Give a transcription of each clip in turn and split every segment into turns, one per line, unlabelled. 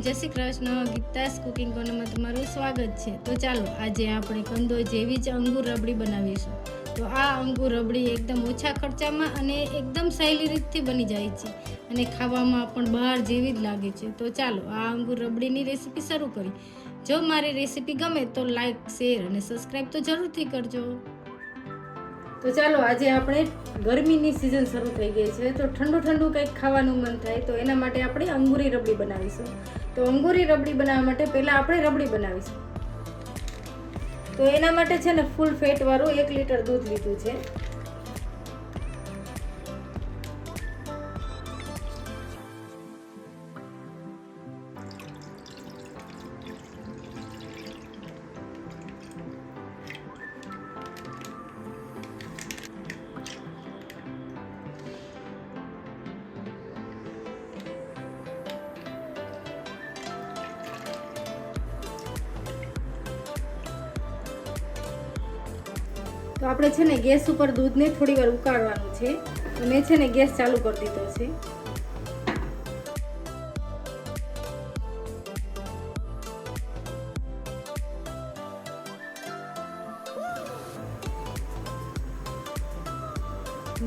જય શ્રી કૃષ્ણ, ગીતાસ કુકિંગ કોર્નરમાં તમારું સ્વાગત છે. તો ચાલો, આજે આપણે કંદો જેવી જ અંગુર રબડી બનાવીશું. તો આ અંગુર રબડી એકદમ ઓછા ખર્ચામાં અને એકદમ સહેલી રીતથી બની જાય છે અને ખાવામાં પણ બહાર જેવી જ લાગે છે. તો ચાલો, આ અંગુર રબડીની રેસીપી શરૂ કરી. જો મારી રેસીપી ગમે તો લાઈક, શેર અને સબસ્ક્રાઈબ તો જરૂરથી કરજો. તો ચાલો આજે આપણે ગરમીની સિઝન શરૂ થઈ ગઈ છે. તો ઠંડુ ઠંડુ કંઈક ખાવાનું મન થાય તો એના માટે આપણે અંગુરી રબડી બનાવીશું. તો અંગુરી રબડી બનાવવા માટે પહેલાં આપણે રબડી બનાવીશું. તો એના માટે છે ને ફૂલ ફેટવાળું એક લીટર દૂધ લીધું છે. તો આપણે છે ને ગેસ ઉપર દૂધને થોડી વાર ઉકાળવાનું છે મેં છે ને ગેસ ચાલુ કરી દીધો છે.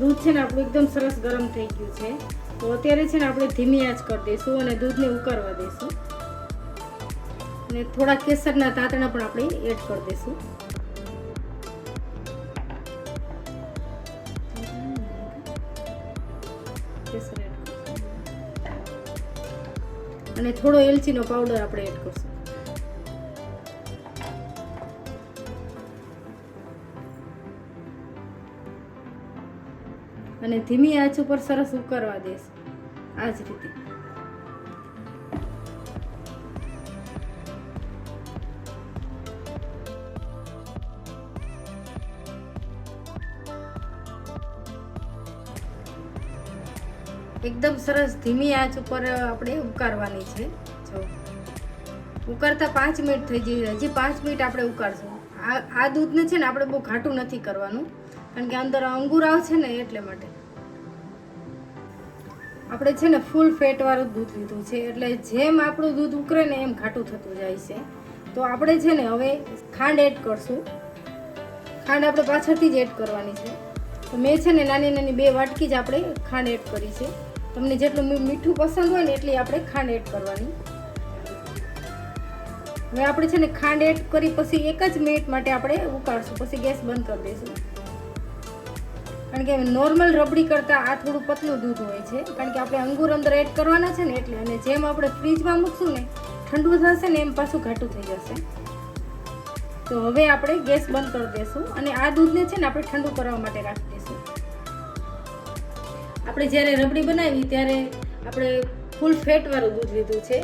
દૂધ છે ને આપણું એકદમ સરસ ગરમ થઈ ગયું છે. તો અત્યારે છે ને આપણે ધીમી આંચ કરી દઈશું અને દૂધને ઉકાળવા દઈશું. અને થોડા કેસરના તાતણા પણ આપણે એડ કરી દઈશું. અને થોડો એલચીનો પાવડર આપણે એડ કરશું. અને ધીમી આંચ ઉપર સરસ ઉકળવા દેશું. આ જ રીતે. એકદમ સરસ ધીમી આંચ ઉપર આપણે ઉકાળવાની છે. જો. ઉકાળતા પાંચ મિનિટ થઈ જઈ હજી પાંચ મિનિટ આપણે ઉકાળશું. આ આ દૂધને છે ને આપણે બહુ ઘાટું નથી કરવાનું. કારણ કે અંદર અંગુર આવશે ને એટલે માટે. આપણે છે ને ફૂલ ફેટવાળું દૂધ લીધું છે. એટલે જેમ આપણું દૂધ ઉકળે ને એમ ઘાટું થતું જાય છે. તો આપણે છે ને હવે ખાંડ એડ કરશું. ખાંડ આપણે પાછળથી જ એડ કરવાની છે. તો મેં છે ને નાની નાની બે વાટકી જ આપણે ખાંડ એડ કરી છે. તમને જેટલું મીઠું પસંદ હોય ને એટલી આપણે ખાંડ એડ કરવાની. હવે આપણે છે ને ખાંડ એડ કરી પછી એક જ મિનિટ માટે આપણે ઉકાળશું, પછી ગેસ બંધ કરી દઈશું. કારણ કે નોર્મલ રબડી કરતાં આ થોડું પતલું દૂધ હોય છે. કારણ કે આપણે અંગુર અંદર એડ કરવાના છે ને એટલે અને જેમ આપણે ફ્રીજમાં મૂકશું ને, ઠંડુ થશે ને એમ પાછું ઘાટું થઈ જશે. તો હવે આપણે ગેસ બંધ કરી દઈશું અને આ દૂધને છે ને આપણે ઠંડુ કરવા માટે રાખી દઈશું. આપણે જ્યારે રબડી બનાવી ત્યારે આપણે ફૂલ ફેટવાળું દૂધ લીધું છે.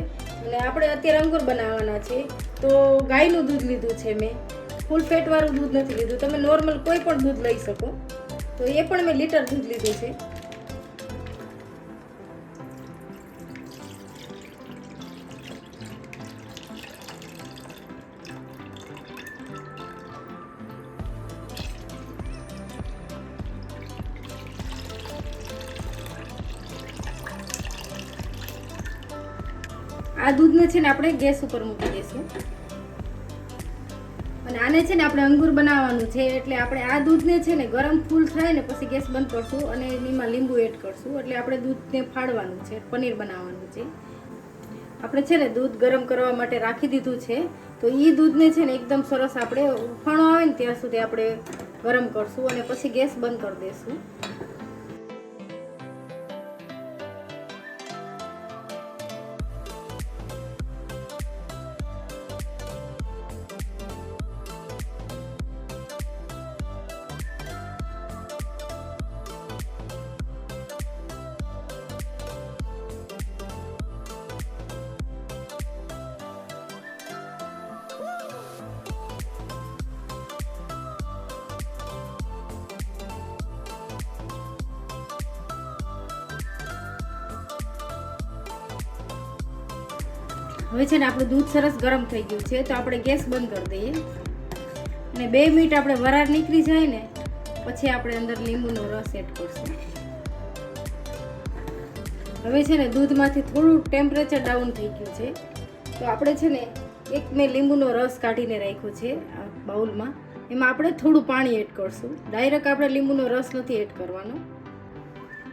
અને આપણે અત્યારે અંગુર બનાવવાના છે તો ગાયનું દૂધ લીધું છે મેં. ફૂલ ફેટવાળું દૂધ નથી લીધું. તમે નોર્મલ કોઈ પણ દૂધ લઈ શકો. તો એ પણ મેં લીટર દૂધ લીધું છે. આ દૂધને છે ને આપણે ગેસ ઉપર મૂકી દઈશું. અને આને છે ને આપણે અંગુર બનાવવાનું છે, એટલે આપણે આ દૂધને છે ને ગરમ ફૂલ થાય ને પછી ગેસ બંધ કરશું અને એમાં લીંબુ એડ કરશું. એટલે આપણે દૂધને ફાડવાનું છે, પનીર બનાવવાનું છે. આપણે છે ને દૂધ ગરમ કરવા માટે રાખી દીધું છે. તો એ દૂધને છે ને એકદમ સરસ આપણે ઉફાણો આવે ને ત્યાં સુધી આપણે ગરમ કરશું અને પછી ગેસ બંધ કરી દઈશું. હવે છે ને આપણું દૂધ સરસ ગરમ થઈ ગયું છે, તો આપણે ગેસ બંધ કરી દઈએ. અને બે મિનિટ આપણે વરાળ નીકળી જાય ને, પછી આપણે અંદર લીંબુનો રસ એડ કરશું. હવે છે ને દૂધમાંથી થોડું ટેમ્પરેચર ડાઉન થઈ ગયું છે. તો આપણે છે ને એક મેં લીંબુનો રસ કાઢીને રાખ્યો છે, આ બાઉલમાં. એમાં આપણે થોડું પાણી એડ કરશું. ડાયરેક્ટ આપણે લીંબુનો રસ નથી એડ કરવાનો.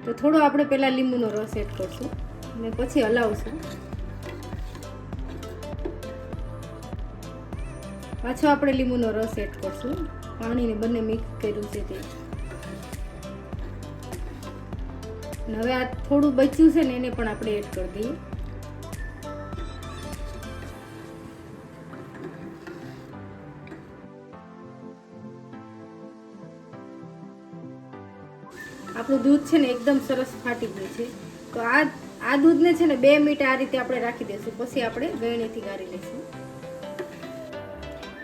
તો થોડો આપણે પહેલાં લીંબુનો રસ એડ કરશું. અને પછી હલાવશું. પાછો આપણે લીંબુનો રસ એડ કરશું. પાણીને બંને મિક્સ કર્યું છે તે. હવે આ થોડું બચ્યું છે ને એને પણ આપણે એડ કરી દઈએ. આપણું દૂધ છે ને એકદમ સરસ ફાટી ગયું છે. તો આ આ દૂધને છે ને બે મિનિટ આ રીતે આપણે રાખી દઈશું. પછી આપણે ગળણીથી ગાળી લઈશું.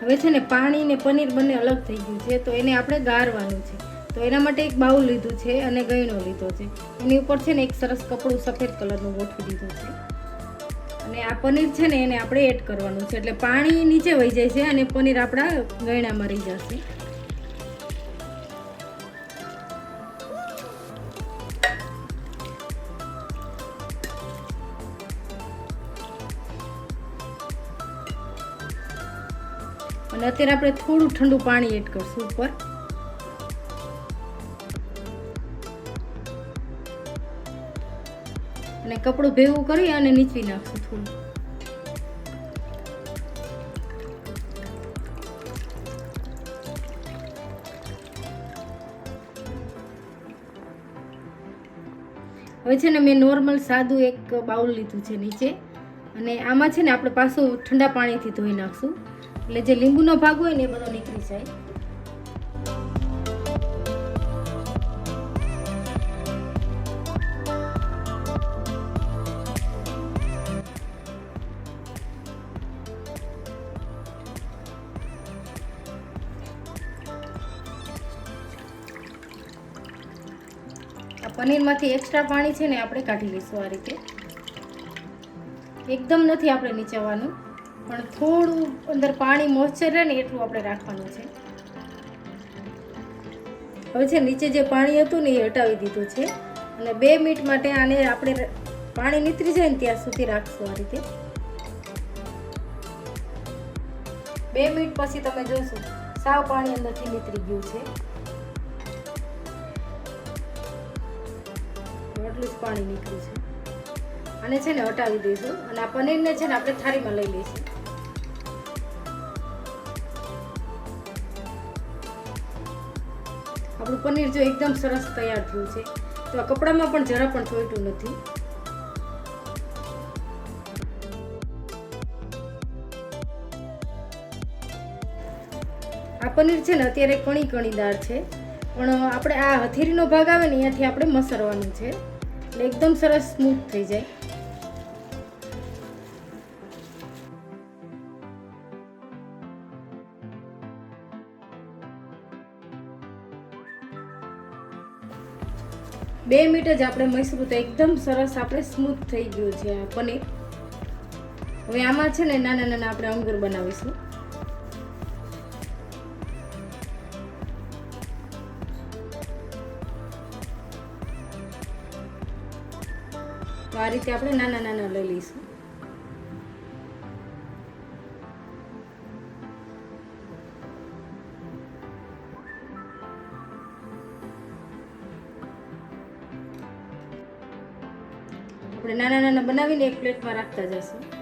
હવે છે ને પાણી ને પનીર બંને અલગ થઈ ગયું છે, તો એને આપણે ગાળવાનું છે. તો એના માટે એક બાઉલ લીધું છે અને ગયણો લીધો છે. એની ઉપર છે ને એક સરસ કપડું સફેદ કલરનું ગોઠવી દીધું છે. અને આ પનીર છે ને એને આપણે એડ કરવાનું છે. એટલે પાણી નીચે વહી જાય છે અને પનીર આપણા ગયણામાં રહી જશે. અત્યારે આપણે થોડું ઠંડુ પાણી એડ કરશું ઉપર. અને કપડું ભેગું કરી અને નીચવી નાખશું થોડું. હવે છે ને મેં નોર્મલ સાદું એક બાઉલ લીધું છે નીચે. અને આમાં છે ને આપણે પાછું ઠંડા પાણીથી ધોઈ નાખશું. એટલે જે લીંબુનો ભાગ હોય ને એ બધો નીકળી જાય. પનીરમાંથી એક્સ્ટ્રા પાણી છે ને આપણે કાઢી લઈશું આ રીતે. એકદમ નથી આપણે નીચવાનું. પણ થોડું અંદર પાણી મોઈશ્ચર રહે ને એટલું આપણે રાખવાનું છે. હવે છે નીચે જે પાણી હતું ને એ હટાવી દીધું છે. અને બે મિનિટ માટે આને આપણે પાણી નીતરી જાય ને ત્યાં સુધી રાખશું આ રીતે. બે મિનિટ પછી તમે જોશો સાવ પાણી અંદરથી નીતરી ગયું છે. એટલું જ પાણી નીકળ્યું છે. અને છે ને હટાવી દઈશું અને આ પનીરને છે ને આપણે થાળીમાં લઈ લઈશું. આપણું પનીર જો એકદમ સરસ તૈયાર થયું છે. તો આ કપડામાં પણ જરા પણ ચોઈટું નથી. આ પનીર છે ને અત્યારે કણી કણીદાર છે. પણ આપણે આ હથેરીનો ભાગ આવે ને અહીંયાથી આપણે મસરવાનું છે. એટલે એકદમ સરસ સ્મૂથ થઈ જાય. બે મિનિટ જ આપણે મૈસૂર તો એકદમ સરસ આપણે સ્મૂથ થઈ ગયું છે આ પનીર. હવે આમાં છે ને નાના નાના આપણે અંગુર બનાવીશું. તો આ રીતે આપણે નાના નાના લઈ લઈશું. આપણે નાના નાના બનાવીને એક પ્લેટમાં રાખતા જઈશું.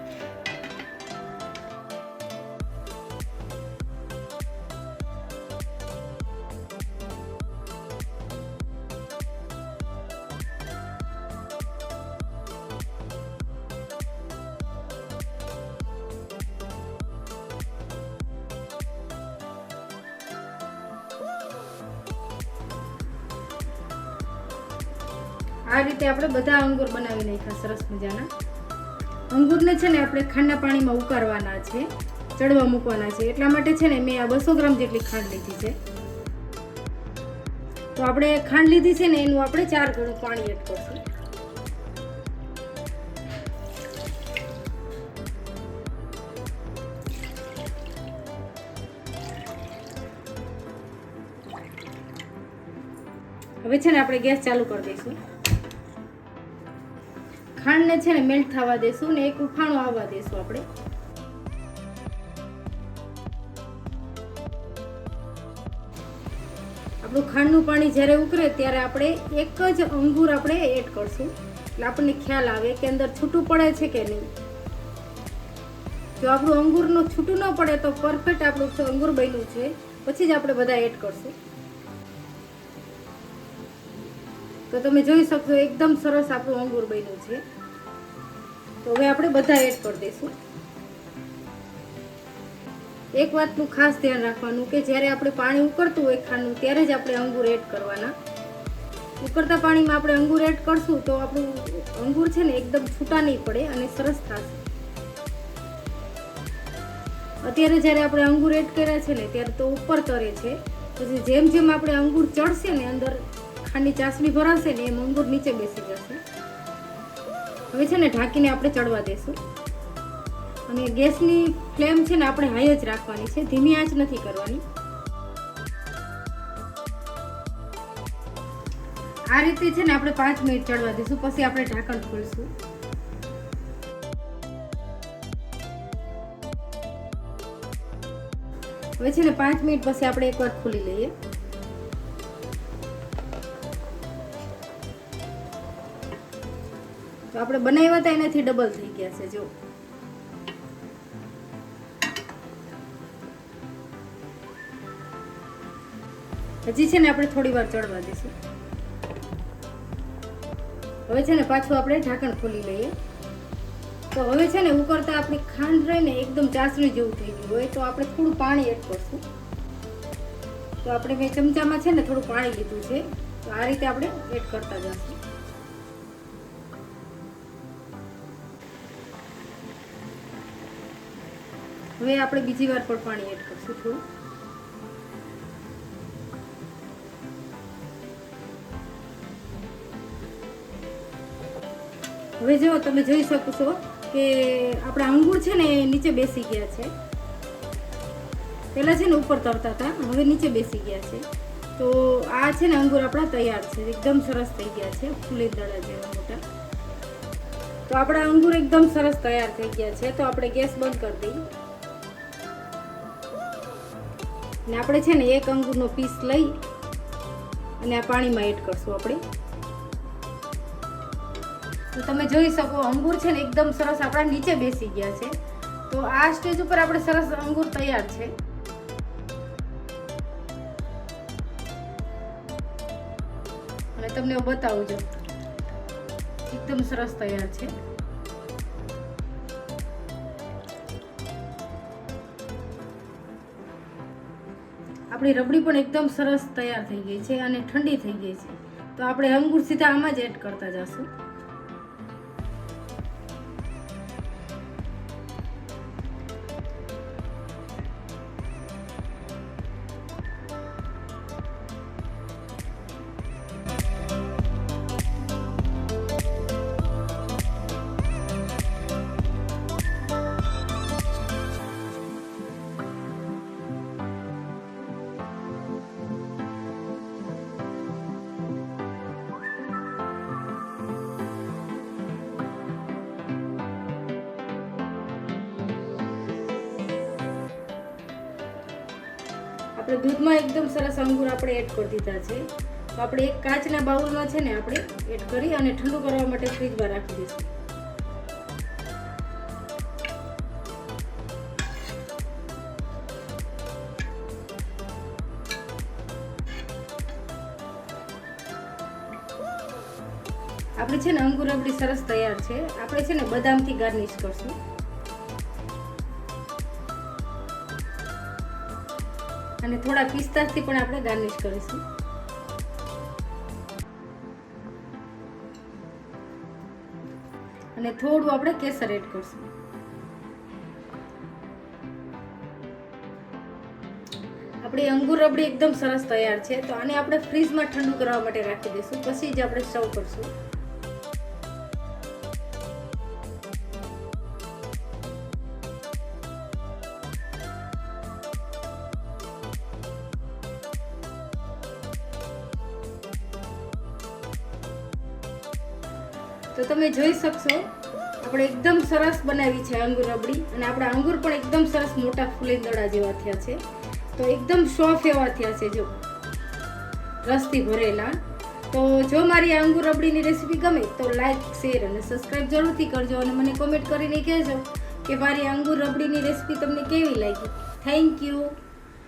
આ રીતે આપણે બધા અંગુર બનાવી નાખ્યા, સરસ મજાના. અંગુરને છે ને આપણે ખાંડના પાણીમાં ઉકાળવાના છે, ચડવા મૂકવાના છે. એટલા માટે છે ને મેં આ બસો ગ્રામ જેટલી ખાંડ લીધી છે. તો આપણે ખાંડ લીધી છે ને એનું આપણે ચાર ગણું પાણી એડ કરશું. હવે છે ને આપણે ગેસ ચાલુ કરી દઈશું. ખાંડને છે ને મેલ્ટ થવા દેશું ને એક ઉખાણો આવવા દેશું આપણે. આપણું ખાંડનું પાણી જ્યારે ઉકળે ત્યારે આપણે એક જ અંગૂર આપણે એડ કરશું. એટલે આપણને ખ્યાલ આવે કે અંદર છૂટું પડે છે કે નહીં. જો આપણું અંગૂરનું છૂટું ન પડે તો પરફેક્ટ આપણું અંગૂર બન્યું છે. પછી જ આપણે બધા એડ કરશું. તો તમે જોઈ શકશો, એકદમ સરસ આપણું અંગૂર બન્યું છે. તો હવે આપણે બધા એડ કરી દઈશું. એક વાતનું ખાસ ધ્યાન રાખવાનું કે જ્યારે આપણે પાણી ઉકળતું હોય ખાંડનું, ત્યારે જ આપણે અંગૂર એડ કરવાના. ઉકળતા પાણીમાં આપણે અંગૂર એડ કરશું તો આપણું અંગૂર છે ને એકદમ છૂટા નહીં પડે અને સરસ થશે. અત્યારે જ્યારે આપણે અંગૂર એડ કર્યા છે ને, ત્યારે તો ઉપર તરે છે. પછી જેમ જેમ આપણે અંગૂર ચડશે ને અંદર ખાંડની ચાસણી ભરાશે ને એ મંગુર નીચે બેસી જશે. હવે છે ને ઢાંકીને આપણે ચડવા દેશું. અને ગેસની ફ્લેમ છે ને આપણે હાઈ જ રાખવાની છે. ધીમી આંચ નથી કરવાની. આ રીતે છે ને આપણે પાંચ મિનિટ ચડવા દઈશું પછી આપણે ઢાંકણ ખોલશું. હવે છે ને પાંચ મિનિટ પછી આપણે એકવાર ખોલી લઈએ. આપણે બનાવ્યા હતા એનાથી ડબલ થઈ ગયા છે, જો. હજી છે ને આપણે થોડી વાર ચડવા દઈશું. હવે છે ને પાછું આપણે ઢાંકણ ખોલી લઈએ. તો હવે છે ને ઉકળતા આપણી ખાંડ રહીને એકદમ ચાસણી જેવું થઈ ગયું હોય, તો આપણે થોડું પાણી એડ કરશું. તો આપણે મેં ચમચામાં છે ને થોડું પાણી લીધું છે, તો આ રીતે આપણે એડ કરતા જશું. હવે આપણે બીજી વાર પણ પાણી એડ કરશું થોડું. હવે જો તમે જોઈ શકો છો કે આપણા અંગૂર છે ને એ નીચે બેસી ગયા છે. પહેલાં છે ને ઉપર તરતા હતા હવે નીચે બેસી ગયા છે. તો આ છે ને અંગૂર આપણા તૈયાર છે, એકદમ સરસ થઈ ગયા છે ફૂલે દડા જેવા મોટા. તો આપણા અંગૂર એકદમ સરસ તૈયાર થઈ ગયા છે, તો આપણે ગેસ બંધ કરી દઈએ. ને આપણે છે ને એક અંગૂરનો પીસ લઈ અને આ પાણીમાં એડ કરશું આપણે. તો તમે જોઈ શકો, અંગૂર છે ને એકદમ સરસ આપણા નીચે બેસી ગયા છે. તો આ સ્ટેજ ઉપર આપણે સરસ અંગૂર તૈયાર છે. અને તમને બતાવું છું. એકદમ સરસ તૈયાર છે. આપણી રબડી પણ એકદમ સરસ તૈયાર થઈ ગઈ છે અને ઠંડી થઈ ગઈ છે. તો આપણે અંગૂર સીધા આમાં જ એડ કરતા જશું. આપણે દૂધમાં એકદમ સરસ અંગૂર આપણે એડ કરી દીધા છે. તો આપણે એક કાચના બાઉલમાં છે ને આપણે એડ કરી અને ઠંડુ કરવા માટે ફ્રીજમાં રાખી દઈશું. આપણે છે ને અંગુર રબડી સરસ તૈયાર છે. આપણે છે ને બદામથી ગાર્નિશ કરશું. અને થોડા પિસ્તાથી પણ આપણે ગાર્નિશ કરીશું. અને થોડું આપણે કેસર એડ કરશું. આપણી અંગુર રબડી એકદમ સરસ તૈયાર છે, તો આને આપણે ફ્રીજમાં ઠંડુ કરવા માટે રાખી દઈશું, પછી જ આપણે સર્વ કરશું. તો તમે જોઈ શકશો, આપણે એકદમ સરસ બનાવી છે અંગુર રબડી અને આપણા અંગુર પણ એકદમ સરસ મોટા ફૂલી દડા જેવા થયા છે. તો એકદમ સોફ એવા થયા છે જો. રસથી ભરેલા. તો જો મારી આ અંગુર રબડીની રેસીપી ગમે તો લાઈક શેર અને સબસ્ક્રાઈબ જરૂરથી કરજો અને મને કોમેન્ટ કરીને કહેજો કે મારી અંગુર રબડીની રેસીપી તમને કેવી લાગી. Thank you